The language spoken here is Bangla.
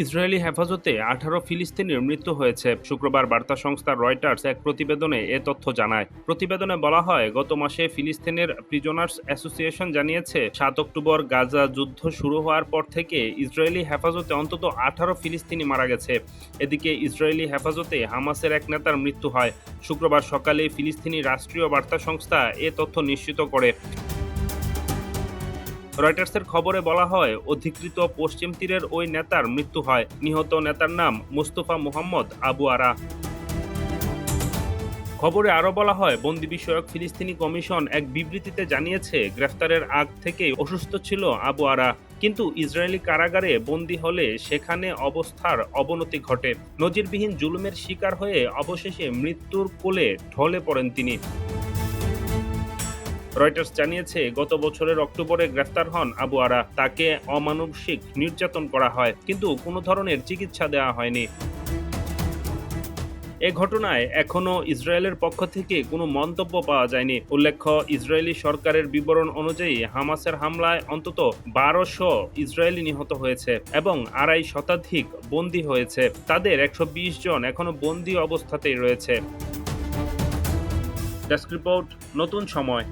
ইসরায়েলি হেফাজতে আঠারো ফিলিস্তিনির মৃত্যু হয়েছে। শুক্রবার বার্তা সংস্থা রয়টার্স এক প্রতিবেদনে এ তথ্য জানায়। প্রতিবেদনে বলা হয়, গত মাসে ফিলিস্তিনের প্রিজনার্স অ্যাসোসিয়েশন জানিয়েছে, সাত অক্টোবর গাজা যুদ্ধ শুরু হওয়ার পর থেকে ইসরায়েলি হেফাজতে অন্তত আঠারো ফিলিস্তিনি মারা গেছে। এদিকে ইসরায়েলি হেফাজতে হামাসের এক নেতার মৃত্যু হয়। শুক্রবার সকালে ফিলিস্তিনি রাষ্ট্রীয় বার্তা সংস্থা এ তথ্য নিশ্চিত করে। রয়টার্সের খবরে বলা হয়, অধিকৃত পশ্চিম তীরের ওই নেতার মৃত্যু হয়। নিহত নেতার নাম মুস্তফা মুহাম্মদ আবু আরা। খবরে আরও বলা হয়, বন্দি বিষয়ক ফিলিস্তিনি কমিশন এক বিবৃতিতে জানিয়েছে, গ্রেফতারের আগ থেকেই অসুস্থ ছিল আবু আরা। কিন্তু ইসরায়েলি কারাগারে বন্দী হলে সেখানে অবস্থার অবনতি ঘটে। নজিরবিহীন জুলুমের শিকার হয়ে অবশেষে মৃত্যুর কোলে ঢলে পড়েন তিনি। রয়টার্স জানিয়েছে, গত বছরের অক্টোবরে গ্রেফতার হন আবু আরা। তাকে অমানসিক নির্যাতন করা হয়, কিন্তু কোনো ধরনের চিকিৎসা দেওয়া হয়নি। এ ঘটনায় এখনও ইসরায়েলের পক্ষ থেকে কোনো মন্তব্য পাওয়া যায়নি। উল্লেখ্য, ইসরায়েলি সরকারের বিবরণ অনুযায়ী হামাসের হামলায় অন্তত বারোশো ইসরায়েলি নিহত হয়েছে এবং আড়াই শতাধিক বন্দী হয়েছে। তাদের একশো বিশ জন এখনও বন্দী অবস্থাতেই রয়েছে। ডেস্ক রিপোর্ট, নতুন সময়।